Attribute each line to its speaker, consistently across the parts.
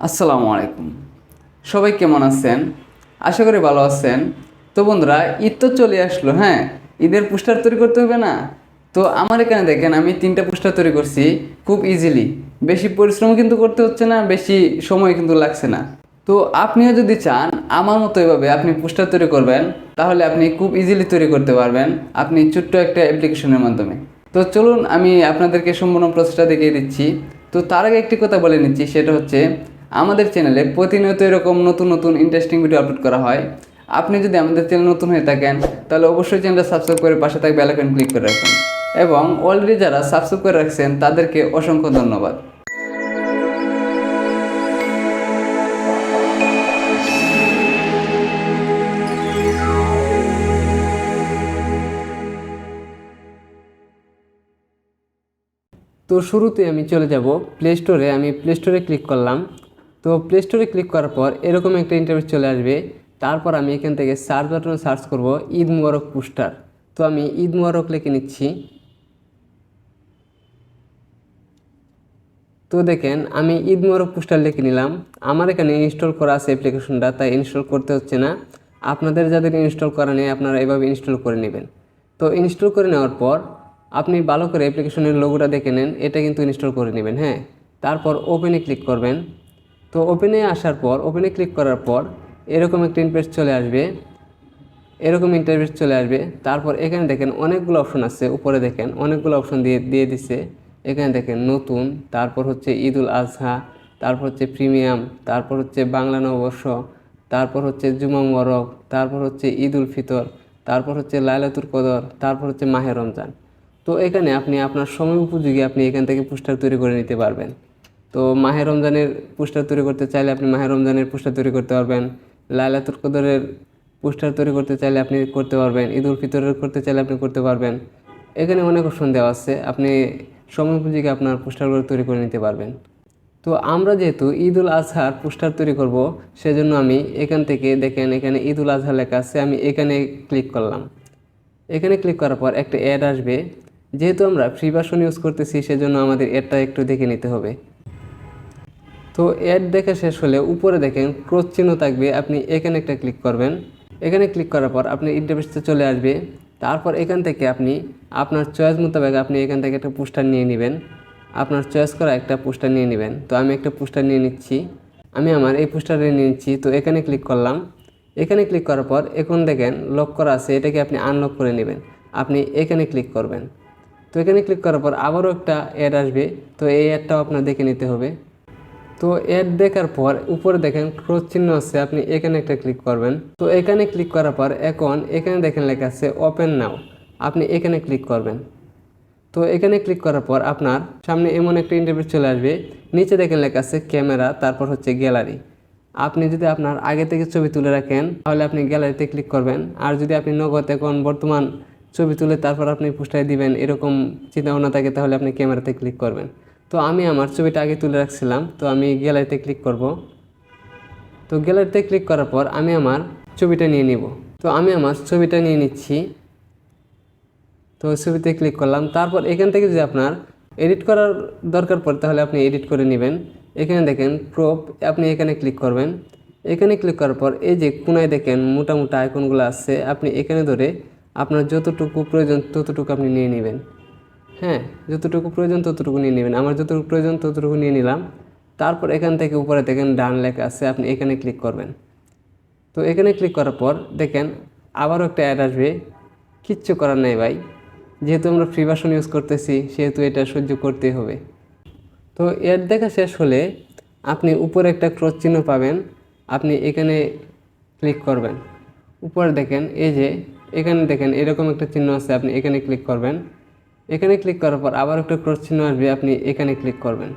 Speaker 1: আসসালামু আলাইকুম। সবাই কেমন আছেন? আশা করি ভালো আছেন। তো বন্ধুরা, ঈদ তো চলে আসলো হ্যাঁ? ঈদের পোস্টার তৈরি করতে হবে না? তো আমার এখানে দেখেন, আমি তিনটা পোস্টার তৈরি করছি, খুব ইজিলি বেশি পরিশ্রম কিন্তু করতে হচ্ছে না, বেশি সময় কিন্তু লাগছে না। তো আপনিও যদি চান, আমার মতো এভাবে আপনি পোস্টার তৈরি করবেন, তাহলে আপনি খুব ইজিলি তৈরি করতে পারবেন আপনি ছোট্ট একটা অ্যাপ্লিকেশনের মাধ্যমে। তো চলুন, আমি আপনাদেরকে সম্পূর্ণ প্রসেসটা দেখিয়ে দিচ্ছি। তো তার আগে একটি কথা বলে নিচ্ছি, সেটা হচ্ছে আমাদের চ্যানেলে প্রতিনিয়ত এরকম নতুন নতুন ইন্টারেস্টিং ভিডিও আপলোড করা হয়। আপনি যদি আমাদের চ্যানেল নতুন হয়ে থাকেন, তাহলে অবশ্যই চ্যানেলটা সাবস্ক্রাইব করে পাশে থাকবে বেলাইকন ক্লিক করে রাখুন এবং অলরেডি যারা সাবস্ক্রাইব করে রাখছেন, তাদেরকে অসংখ্য ধন্যবাদ।
Speaker 2: তো শুরুতে আমি চলে যাব প্লে স্টোরে আমি প্লে স্টোরে ক্লিক করলাম। তো প্লে স্টোরে ক্লিক করার পর এরকম একটা ইন্টারভিউ চলে আসবে। তারপর আমি এখান থেকে সার্চ বাটনে সার্চ করব ঈদ মুবারক পোস্টার তো আমি ঈদ মুবারক লিখে নিচ্ছি। তো দেখেন, আমি ঈদ মুবারক পোস্টার লিখে নিলাম। আমার এখানে ইনস্টল করা আছে অ্যাপ্লিকেশনটা তাই ইনস্টল করতে হচ্ছে না। আপনাদের যাদের ইনস্টল করা নেই, আপনারা এভাবে ইনস্টল করে নেবেন। তো ইনস্টল করে নেওয়ার পর আপনি ভালো করে অ্যাপ্লিকেশনের লোগোটা দেখে নেন। এটা কিন্তু ইনস্টল করে নেবেন হ্যাঁ। তারপর ওপেনে ক্লিক করবেন। তো ওপেনে আসার পর ওপেনে ক্লিক করার পর এরকম একটা ইন্টারফেস চলে আসবে। এরকম ইন্টারফেস চলে আসবে। তারপর এখানে দেখেন অনেকগুলো অপশন আছে। উপরে দেখেন অনেকগুলো অপশন দিয়ে দিয়ে দিছে। এখানে দেখেন নতুন, তারপর হচ্ছে ঈদুল আজহা, তারপর হচ্ছে প্রিমিয়াম তারপর হচ্ছে বাংলা নববর্ষ, তারপর হচ্ছে জুমা মরক তারপর হচ্ছে ঈদ উল ফিতর, তারপর হচ্ছে লাইলাতুর কদর, তারপর হচ্ছে মাহে রমজান। তো এখানে আপনি আপনার সময় উপযোগী আপনি এখান থেকে পোস্টার তৈরি করে নিতে পারবেন। তো মাহে রমজানের পোস্টার তৈরি করতে চাইলে আপনি মাহে রমজানের পোস্টার তৈরি করতে পারবেন। লাইলাতুল কদরের পোস্টার তৈরি করতে চাইলে আপনি করতে পারবেন। ঈদ উল ফিতরের করতে চাইলে আপনি করতে পারবেন। এখানে অনেক অপশন দেওয়া আছে। আপনি সময় পুঁজিকে আপনার পোস্টারগুলো তৈরি করে নিতে পারবেন। তো আমরা যেহেতু ঈদ উল আজহার পোস্টার তৈরি করব, সেজন্য আমি এখান থেকে দেখেন এখানে ঈদ উল আজহা লেখা আছে, আমি এখানে ক্লিক করলাম। এখানে ক্লিক করার পর একটা অ্যাড আসবে। যেহেতু আমরা ফ্রি ভার্সন ইউজ করতেছি, সেজন্য আমাদের অ্যাডটা একটু দেখে নিতে হবে। তো অ্যাড দেখে শেষ হলে উপরে দেখেন ক্রোচ চিহ্ন থাকবে, আপনি এখানে একটা ক্লিক করবেন। এখানে ক্লিক করার পর আপনি ইন্টারফেসে চলে আসবে। তারপর এখান থেকে আপনি আপনার চয়েস মোতাবেক আপনি এখান থেকে একটা পোস্টার নিয়ে নেবেন। আপনার চয়েস করা একটা পোস্টার নিয়ে নেবেন। তো আমি একটা পোস্টার নিয়ে নিচ্ছি। আমি আমার এই পোস্টারে নিয়ে নিচ্ছি। তো এখানে ক্লিক করলাম। এখানে ক্লিক করার পর এখন দেখেন লক করা আছে। এটাকে আপনি আনলক করে নেবেন। আপনি এখানে ক্লিক করবেন। তো এখানে ক্লিক করার পর আবারও একটা অ্যাড আসবে। তো এই অ্যাডটাও আপনার দেখে নিতে হবে। তো অ্যাড দেখার পর উপরে দেখেন ক্রোচ চিহ্ন আছে, আপনি এখানে একটা ক্লিক করবেন। তো এখানে ক্লিক করার পর এখন এখানে দেখেন লেখা আছে ওপেন নাও আপনি এখানে ক্লিক করবেন। তো এখানে ক্লিক করার পর আপনার সামনে এমন একটা ইন্টারভিউ চলে আসবে, নিচে দেখেন লেখা আছে ক্যামেরা তারপর হচ্ছে গ্যালারি আপনি যদি আপনার আগে থেকে ছবি তুলে রাখেন, তাহলে আপনি গ্যালারিতে ক্লিক করবেন। আর যদি আপনি নগদ এখন বর্তমান ছবি তুলে তারপর আপনি পোস্টারে দিবেন, এরকম চিন্তা ভাবনা থাকে, তাহলে আপনি ক্যামেরাতে ক্লিক করবেন। তো আমি আমার ছবিটা আগে তুলে রাখছিলাম, তো আমি গ্যালারিতে ক্লিক করব। তো গ্যালারিতে ক্লিক করার পর আমি আমার ছবিটা নিয়ে নিব। তো আমি আমার ছবিটা নিয়ে নিচ্ছি। তো ছবিতে ক্লিক করলাম, তারপর এখান থেকে যদি আপনার এডিট করার দরকার পড়ে তাহলে আপনি এডিট করে নেবেন। এখানে দেখেন ক্রপ আপনি এখানে ক্লিক করবেন। এখানে ক্লিক করার পর এই যে কোনায় দেখেন মোটা মোটা আইকনগুলো আছে, আপনি এখানে ধরে আপনার যতটুকু প্রয়োজন ততটুকু আপনি নিয়ে নেবেন। হ্যাঁ যতটুকু প্রয়োজন ততটুকু নিয়ে নেবেন। আমার যতটুকু প্রয়োজন ততটুকু নিয়ে নিলাম। তারপর এখান থেকে উপরে দেখেন ডান লেখা আছে, আপনি এখানে ক্লিক করবেন। তো এখানে ক্লিক করার পর দেখেন আবারও একটা অ্যাড আসবে। কিচ্ছু করার নেই ভাই। যেহেতু আমরা ফ্রি ভার্সন ইউজ করতেছি, সেহেতু এটা সহ্য করতেই হবে। তো এর দেখা শেষ হলে আপনি উপরে একটা ক্রস চিহ্ন পাবেন। আপনি এখানে ক্লিক করবেন। উপরে দেখেন, এই যে এখানে দেখেন এরকম একটা চিহ্ন আছে, আপনি এখানে ক্লিক করবেন। এখানে ক্লিক করার পর আবার একটা ক্রস চিহ্ন আসবে, আপনি এখানে ক্লিক করবেন।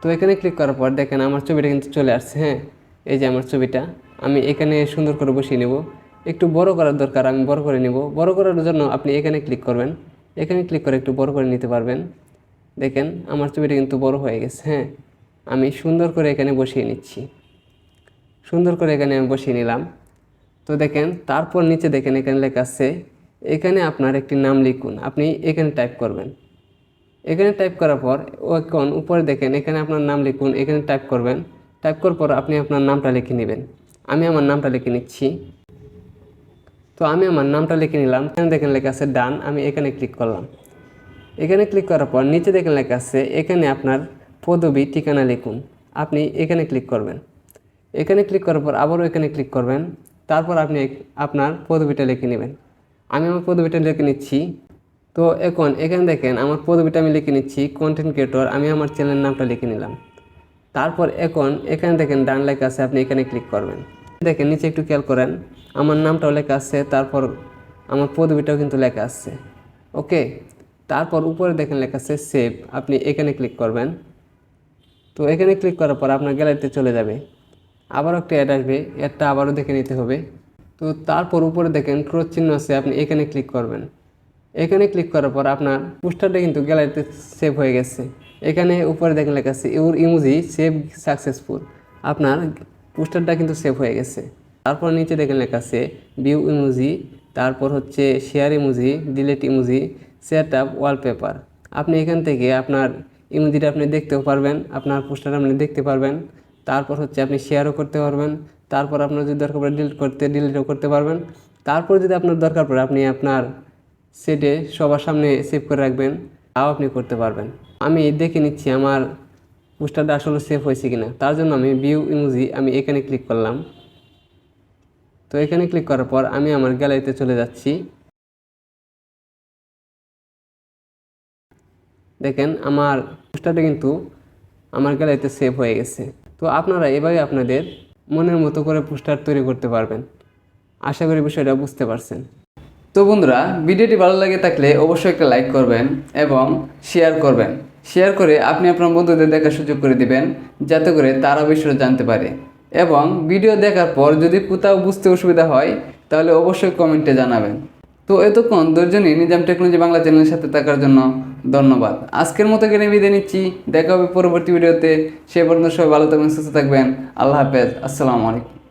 Speaker 2: তো এখানে ক্লিক করার পর দেখেন আমার ছবিটা কিন্তু চলে আসছে হ্যাঁ? এই যে আমার ছবিটা, আমি এখানে সুন্দর করে বসিয়ে নেব। একটু বড় করার দরকার, আমি বড় করে নেব। বড় করার জন্য আপনি এখানে ক্লিক করবেন। এখানে ক্লিক করে একটু বড় করে নিতে পারবেন। দেখেন, আমার ছবিটা কিন্তু বড় হয়ে গেছে হ্যাঁ? আমি সুন্দর করে এখানে বসিয়ে নিচ্ছি। সুন্দর করে এখানে আমি বসিয়ে নিলাম। তো দেখেন, তারপর নিচে দেখেন এখানে লেখা আছে এখানে আপনার একটি নাম লিখুন। আপনি এখানে টাইপ করবেন। এখানে টাইপ করার পর এখন উপরে দেখেন, এখানে আপনার নাম লিখুন, এখানে টাইপ করবেন। টাইপ করার পর আপনি আপনার নামটা লিখে নেবেন। আমি আমার নামটা লিখে নিচ্ছি। তো আমি আমার নামটা লিখে নিলাম। এখানে দেখেন লেখা আছে ডান, আমি এখানে ক্লিক করলাম। এখানে ক্লিক করার পর নিচে দেখেন লেখা আছে, এখানে আপনার পদবি ঠিকানা লিখুন। আপনি এখানে ক্লিক করবেন। এখানে ক্লিক করার পর আবারও এখানে ক্লিক করবেন। তারপর আপনি আপনার পদবিটা লিখে নেবেন। আমি আমার পদবিটা লিখে নিচ্ছি। তো এখন এখানে দেখেন আমার পদবিটা আমি লিখে নিচ্ছি কন্টেন্ট ক্রিয়েটর আমি আমার চ্যানেলের নামটা লিখে নিলাম। তারপর এখন এখানে দেখেন ডান লেখা আছে, আপনি এখানে ক্লিক করবেন। দেখেন নিচে একটু খেয়াল করেন, আমার নামটাও লেখা আছে, তারপর আমার পদবিটাও কিন্তু লেখা আছে। ওকে তারপর উপরে দেখেন লেখা আছে সেভ আপনি এখানে ক্লিক করবেন। তো এখানে ক্লিক করার পর আপনার গ্যালারিতে চলে যাবে। আবারও একটা অ্যাড আসবে অ্যাডটা আবারও দেখে নিতে হবে। তো তারপর উপরে দেখেন ক্রোচ চিহ্ন আছে, আপনি এখানে ক্লিক করবেন। এখানে ক্লিক করার পর আপনার পোস্টারটা কিন্তু গ্যালারিতে সেভ হয়ে গেছে। এখানে উপরে দেখেন লেখা আছে ইউর ইমোজি সেভ সাকসেসফুল আপনার পোস্টারটা কিন্তু সেভ হয়ে গেছে। তারপর নিচে দেখেন লেখা আছে ভিউ ইমোজি তারপর হচ্ছে share emoji delete emoji set up wallpaper আপনি এখান থেকে আপনার ইমোজিটা আপনি দেখতেও পারবেন, আপনার পোস্টার আপনি দেখতে পারবেন। তারপর হচ্ছে আপনি শেয়ারও করতে পারবেন। তারপর আপনার যদি দরকার পড়ে ডিলিট করতে ডিলিটও করতে পারবেন। তারপর যদি আপনার দরকার পড়ে, আপনি আপনার সেটে সবার সামনে সেভ করে রাখবেন, তাও আপনি করতে পারবেন। আমি দেখে নিচ্ছি আমার পোস্টারটা আসলে সেভ হয়েছে কিনা। তার জন্য আমি ভিউ ইমোজি আমি এখানে ক্লিক করলাম। তো এখানে ক্লিক করার পর আমি আমার গ্যালারিতে চলে যাচ্ছি। দেখেন আমার পোস্টারটা কিন্তু আমার গ্যালারিতে সেভ হয়ে গেছে। তো আপনারা এভাবে আপনাদের মনের মতো করে পোস্টার তৈরি করতে পারবেন। আশা করি বিষয়টা বুঝতে পারছেন।
Speaker 1: তো বন্ধুরা, ভিডিওটি ভালো লাগে থাকলে অবশ্যই একটা লাইক করবেন এবং শেয়ার করবেন। শেয়ার করে আপনি আপনার বন্ধুদের দেখার সুযোগ করে দিবেন, যাতে করে তারা বিষয়টা জানতে পারে। এবং ভিডিও দেখার পর যদি কোথাও বুঝতে অসুবিধা হয়, তাহলে অবশ্যই কমেন্টে জানাবেন। তো এতক্ষণ নিয়ে নিজাম টেকনোলজি বাংলা চ্যানেলের সাথে থাকার জন্য ধন্যবাদ। আজকের মতো গেলে বিদায় নিচ্ছি। দেখা হবে পরবর্তী ভিডিওতে। সে পর্যন্ত সবাই ভালো থাকবেন, সুস্থ থাকবেন। আল্লাহ হাফেজ। আসসালামু আলাইকুম।